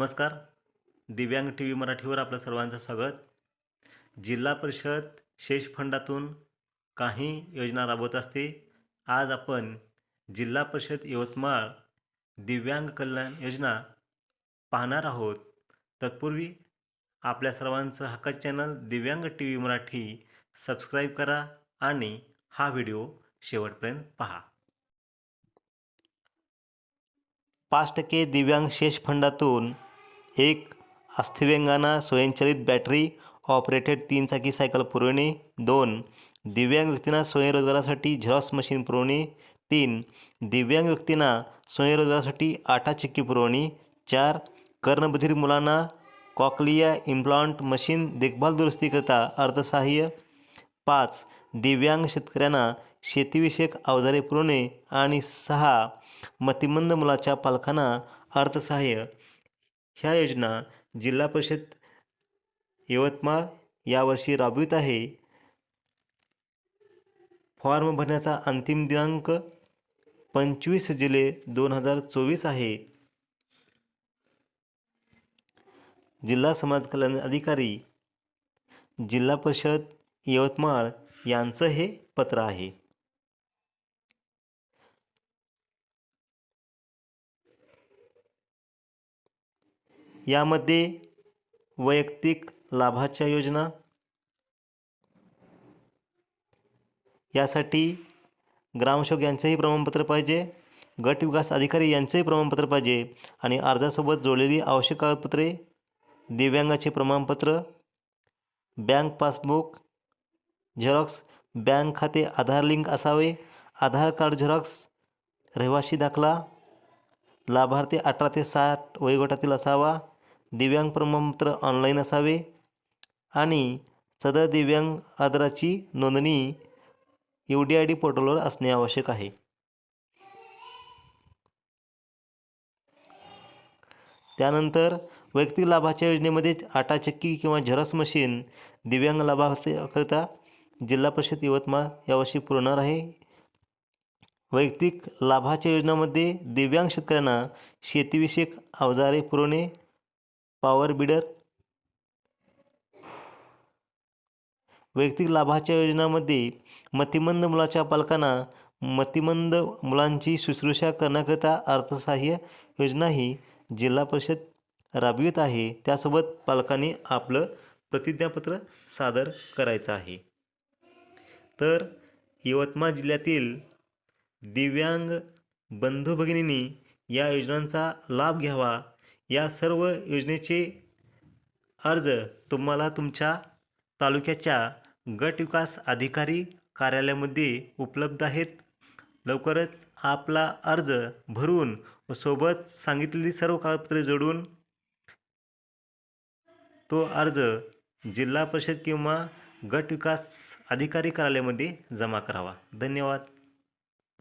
नमस्कार. दिव्यांग T V मराठीवर आपलं सर्वांचं स्वागत. जिल्हा परिषद शेष फंडातून काही योजना राबवत असते. आज आपण जिल्हा परिषद यवतमाळ दिव्यांग कल्याण योजना पाहणार आहोत. तत्पूर्वी आपल्या सर्वांचं hakka channel Divyang T V Marathi subscribe करा आणि हा व्हिडिओ शेवटपर्यंत पहा. पाच टक्के दिव्यांग शेष फंडातून एक अस्थिव्यंगांना स्वयंचलित बॅटरी ऑपरेटेड तीन चाकी सायकल पुरवणे. दोन दिव्यांग व्यक्तींना स्वयंरोजगारासाठी झेरॉक्स मशीन पुरवणे. तीन दिव्यांग व्यक्तींना स्वयंरोजगारासाठी आटा चिक्की पुरवणे. चार कर्णबधिर मुलांना कॉकलिया इम्प्लांट मशीन देखभाल दुरुस्तीकरिता अर्थसहाय्य. पाच दिव्यांग शेतकऱ्यांना शेतीविषयक अवजारे पुरवणे. आणि सहा मतिमंद मुलाच्या पालकांना अर्थसहाय्य. ह्या योजना जिल्हा परिषद यवतमाळ यावर्षी राबवित आहे. फॉर्म भरण्याचा अंतिम दिनांक पंचवीस जुलै दोन हजार चोवीस आहे. जिल्हा समाज कल्याण अधिकारी जिल्हा परिषद यवतमाळ यांचं हे पत्र आहे. यामध्ये वैयक्तिक लाभाच्या योजना यासाठी ग्रामसेवक यांचंही प्रमाणपत्र पाहिजे गट विकास अधिकारी यांचंही प्रमाणपत्र पाहिजे आणि अर्जासोबत जोडलेली आवश्यक कागदपत्रे दिव्यांगाचे प्रमाणपत्र बँक पासबुक झेरॉक्स बँक खाते आधार लिंक असावे आधार कार्ड झेरॉक्स रहिवासी दाखला लाभार्थी अठरा ते साठ वयोगटातील असावा दिव्यांग प्रमाणपत्र ऑनलाईन असावे आणि सदर दिव्यांग आदराची नोंदणी यू डी आय डी पोर्टलवर असणे आवश्यक आहे. त्यानंतर वैयक्तिक लाभाच्या योजनेमध्ये आटा चक्की किंवा झरस मशीन दिव्यांग लाभार्थीकरिता जिल्हा परिषद यवतमाळ यावर्षी पुरवणार आहे. वैयक्तिक लाभाच्या योजनामध्ये दिव्यांग शेतकऱ्यांना शेतीविषयक अवजारे पुरवणे पॉवर बिडर? वैयक्तिक लाभाच्या योजनामध्ये मतिमंद मुलाच्या पालकांना मतिमंद मुलांची शुश्रूषा करण्याकरिता अर्थसहाय्य योजना ही जिल्हा परिषद राबवित आहे. त्यासोबत पालकांनी आपलं प्रतिज्ञापत्र सादर करायचं आहे. तर यवतमाळ जिल्ह्यातील दिव्यांग बंधू भगिनींनी या योजनांचा लाभ घ्यावा. या सर्व योजनेचे अर्ज तुम्हाला तुमच्या तालुक्याच्या गट विकास अधिकारी कार्यालयामध्ये उपलब्ध आहेत. लवकरच आपला अर्ज भरून व सोबत सांगितलेली सर्व कागदपत्रे जोडून तो अर्ज जिल्हा परिषद किंवा गट विकास अधिकारी कार्यालयामध्ये जमा करावा. धन्यवाद.